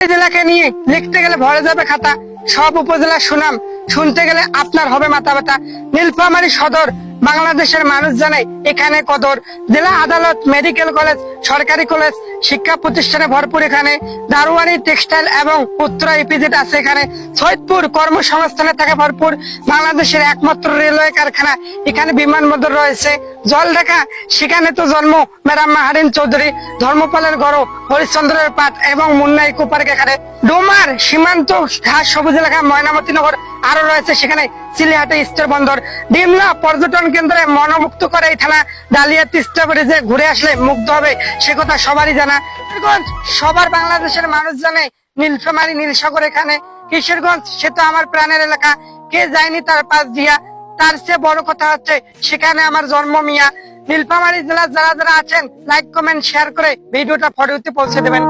জেলাকে নিয়ে লিখতে গেলে ভরে যাবে খাতা। সব উপজেলার সুনাম শুনতে গেলে আপনার হবে মাথা ব্যথা। নীলফামারী সদর বাংলাদেশের মানুষ জানে, এখানে কদর। জেলা আদালত, মেডিকেল কলেজ, সরকারি কলেজ শিক্ষা প্রতিষ্ঠানে ভরপুর এখানে। দারোয়ানি, টেক্সটাইল এবং উত্তরা ইপিজেড আছে এখানে। সৈয়দপুর কর্মসংস্থানে থাকে ভরপুর। বাংলাদেশের একমাত্র রেলওয়ে কারখানা এখানে বিমানবন্দর রয়েছে। জল ঢাকা, সেখানে তো জন্ম ম্যাডাম মাহারিন চৌধুরী। ধর্মপালের গড় হরিশ্চন্দ্রের পাট এবং মুন্না ইকো এখানে। ডোমার, সীমান্ত, ঘাস, সবুজ এলাকা, ময়নামতি নগর আরও রয়েছে সেখানে। চিলিহাটে স্থির বন্দর। ডিমলা পর্যটন কেন্দ্রে মনোমুক্ত করে এই থানা। ডালিয়া তিস্তা ব্রিজে ঘুরে আসলে মুগ্ধ হবে, সে কথা সবারই জানা। কিশোরগঞ্জ, সবার বাংলাদেশের মানুষ জানে, নীলফামারি, নীলসাগর এখানে। কিশোরগঞ্জ, সে তো আমার প্রাণের এলাকা। কে যায়নি তার পাশ দিয়া? তার চেয়ে বড় কথা হচ্ছে, সেখানে আমার জন্ম মিয়া। নীলফামারি জেলার যারা যারা আছেন লাইক কমেন্ট শেয়ার করে ভিডিওটা ফটোতে পৌঁছে দেবেন।